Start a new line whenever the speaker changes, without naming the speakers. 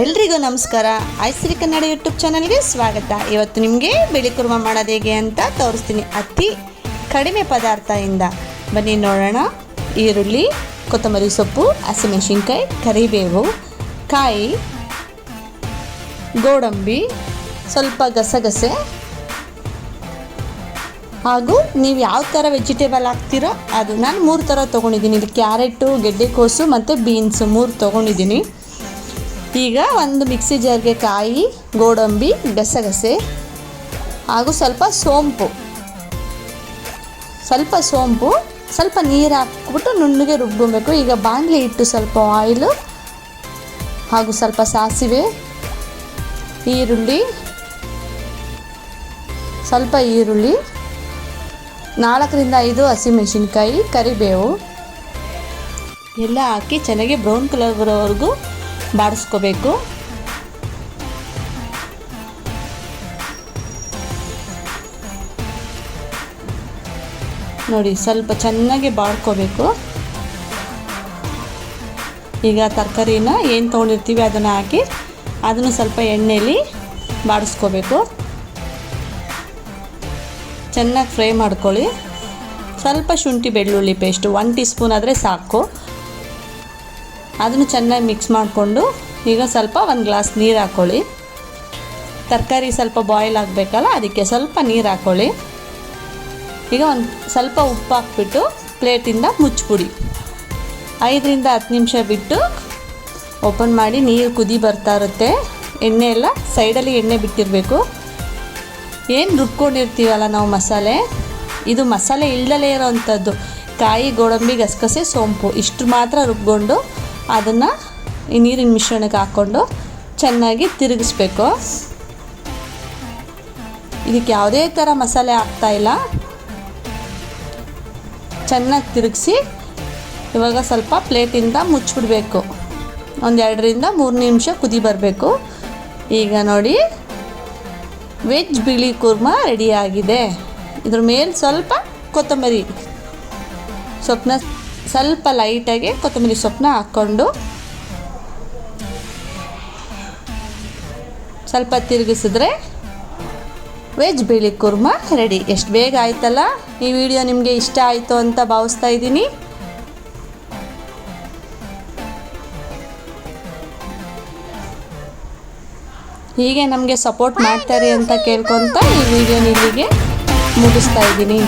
ಎಲ್ರಿಗೂ ನಮಸ್ಕಾರ. ಐಶ್ರೀ ಕನ್ನಡ ಯೂಟ್ಯೂಬ್ ಚಾನಲ್ಗೆ ಸ್ವಾಗತ. ಇವತ್ತು ನಿಮಗೆ ಬಿಳಿ ಕುರ್ಮ ಮಾಡೋದು ಹೇಗೆ ಅಂತ ತೋರಿಸ್ತೀನಿ. ಅತಿ ಕಡಿಮೆ ಪದಾರ್ಥದಿಂದ. ಬನ್ನಿ ನೋಡೋಣ. ಈರುಳ್ಳಿ, ಕೊತ್ತಂಬರಿ ಸೊಪ್ಪು, ಹಸಿಮೆಣಸಿನ್ಕಾಯಿ, ಕರಿಬೇವು, ಕಾಯಿ, ಗೋಡಂಬಿ, ಸ್ವಲ್ಪ ಗಸಗಸೆ ಹಾಗೂ ನೀವು ಯಾವ ಥರ ವೆಜಿಟೇಬಲ್ ಹಾಕ್ತೀರೋ ಅದು ನಾನು ಮೂರು ಥರ ತೊಗೊಂಡಿದ್ದೀನಿ. ಇದು ಕ್ಯಾರೆಟು ಗೆಡ್ಡೆಕೋಸು ಮತ್ತು ಬೀನ್ಸು ಮೂರು ತೊಗೊಂಡಿದ್ದೀನಿ. ಈಗ ಒಂದು ಮಿಕ್ಸಿ ಜಾರ್ಗೆ ಕಾಯಿ, ಗೋಡಂಬಿ, ಗಸಗಸೆ ಹಾಗೂ ಸ್ವಲ್ಪ ಸೋಂಪು. ಸ್ವಲ್ಪ ಸೋಂಪು, ಸ್ವಲ್ಪ ನೀರು ಹಾಕ್ಬಿಟ್ಟು ನುಣ್ಣಗೆ ರುಬ್ಕೊಬೇಕು. ಈಗ ಬಾಣಲೆ ಇಟ್ಟು ಸ್ವಲ್ಪ ಆಯಿಲು ಹಾಗೂ ಸ್ವಲ್ಪ ಸಾಸಿವೆ, ಈರುಳ್ಳಿ, ಸ್ವಲ್ಪ ಈರುಳ್ಳಿ, ನಾಲ್ಕರಿಂದ ಐದು ಹಸಿಮೆಣಸಿನ್ಕಾಯಿ, ಕರಿಬೇವು. ಎಲ್ಲ ಹಾಕಿ ಚೆನ್ನಾಗಿ ಬ್ರೌನ್ ಕಲರ್ ಬರೋವರೆಗೂ ಬಾಡಿಸ್ಕೋಬೇಕು. ನೋಡಿ, ಸ್ವಲ್ಪ ಚೆನ್ನಾಗಿ ಬಾಡ್ಕೋಬೇಕು. ಈಗ ತರಕಾರಿನ ಏನು ತೊಗೊಂಡಿರ್ತೀವಿ ಅದನ್ನು ಹಾಕಿ ಅದನ್ನು ಸ್ವಲ್ಪ ಎಣ್ಣೆಯಲ್ಲಿ ಬಾಡಿಸ್ಕೋಬೇಕು. ಚೆನ್ನಾಗಿ ಫ್ರೈ ಮಾಡ್ಕೊಳ್ಳಿ. ಸ್ವಲ್ಪ ಶುಂಠಿ ಬೆಳ್ಳುಳ್ಳಿ ಪೇಸ್ಟು ಒನ್ ಟೀ ಸ್ಪೂನ್ ಆದರೆ ಸಾಕು. ಅದನ್ನು ಚೆನ್ನಾಗಿ ಮಿಕ್ಸ್ ಮಾಡಿಕೊಂಡು ಈಗ ಸ್ವಲ್ಪ ಒಂದು ಗ್ಲಾಸ್ ನೀರು ಹಾಕ್ಕೊಳ್ಳಿ ತರಕಾರಿ ಸ್ವಲ್ಪ ಬಾಯ್ಲ್ ಆಗಬೇಕಲ್ಲ, ಅದಕ್ಕೆ ಸ್ವಲ್ಪ ನೀರು ಹಾಕ್ಕೊಳ್ಳಿ ಈಗ ಒಂದು ಸ್ವಲ್ಪ ಉಪ್ಪು ಹಾಕ್ಬಿಟ್ಟು ಪ್ಲೇಟಿಂದ ಮುಚ್ಚಿಬಿಡಿ. ಐದರಿಂದ ಹತ್ತು ನಿಮಿಷ ಬಿಟ್ಟು ಓಪನ್ ಮಾಡಿ ನೀರು ಕುದಿ ಬರ್ತಾ ಇರುತ್ತೆ. ಎಣ್ಣೆ ಎಲ್ಲ ಸೈಡಲ್ಲಿ ಎಣ್ಣೆ ಬಿಟ್ಟಿರಬೇಕು. ಏನು ರುಬ್ಕೊಂಡಿರ್ತೀವಲ್ಲ ನಾವು ಮಸಾಲೆ? ಇದು ಮಸಾಲೆ ಇಲ್ದಲೇ ಇರೋವಂಥದ್ದು ಕಾಯಿ, ಗೋಡಂಬಿ, ಗಸಗಸೆ, ಸೋಂಪು, ಇಷ್ಟು ಮಾತ್ರ ರುಬ್ಕೊಂಡು ಅದನ್ನು ಈ ನೀರಿನ ಮಿಶ್ರಣಕ್ಕೆ ಹಾಕ್ಕೊಂಡು ಚೆನ್ನಾಗಿ ತಿರುಗಿಸ್ಬೇಕು. ಇದಕ್ಕೆ ಯಾವುದೇ ಥರ ಮಸಾಲೆ ಹಾಕ್ತಾಯಿಲ್ಲ ಚೆನ್ನಾಗಿ ತಿರುಗಿಸಿ ಇವಾಗ ಸ್ವಲ್ಪ ಪ್ಲೇಟಿಂದ ಮುಚ್ಚಿಬಿಡ್ಬೇಕು. ಒಂದು ಎರಡರಿಂದ ಮೂರು ನಿಮಿಷ ಕುದಿ ಬರಬೇಕು. ಈಗ ನೋಡಿ, ವೆಜ್ ಬಿಳಿ ಕುರ್ಮ ರೆಡಿಯಾಗಿದೆ ಇದ್ರ ಮೇಲೆ ಸ್ವಲ್ಪ ಕೊತ್ತಂಬರಿ ಸೊಪ್ಪನ್ನ ಸ್ವಲ್ಪ ಲೈಟಾಗಿ ಕೊತ್ತಂಬರಿ ಸೊಪ್ಪನ್ನ ಹಾಕ್ಕೊಂಡು ಸ್ವಲ್ಪ ತಿರುಗಿಸಿದ್ರೆ ವೆಜ್ ಬಿಳಿ ಕುರ್ಮ ರೆಡಿ ಎಷ್ಟು ಬೇಗ ಆಯ್ತಲ್ಲ? ಈ ವಿಡಿಯೋ ನಿಮಗೆ ಇಷ್ಟ ಆಯಿತು ಅಂತ ಭಾವಿಸ್ತಾ ಇದ್ದೀನಿ. ಹೀಗೆ ನಮಗೆ ಸಪೋರ್ಟ್ ಮಾಡ್ತಾರೆ ಅಂತ ಕೇಳ್ಕೊತ ಈ ವಿಡಿಯೋನ ಇಲ್ಲಿಗೆ ಮುಗಿಸ್ತಾ ಇದ್ದೀನಿ.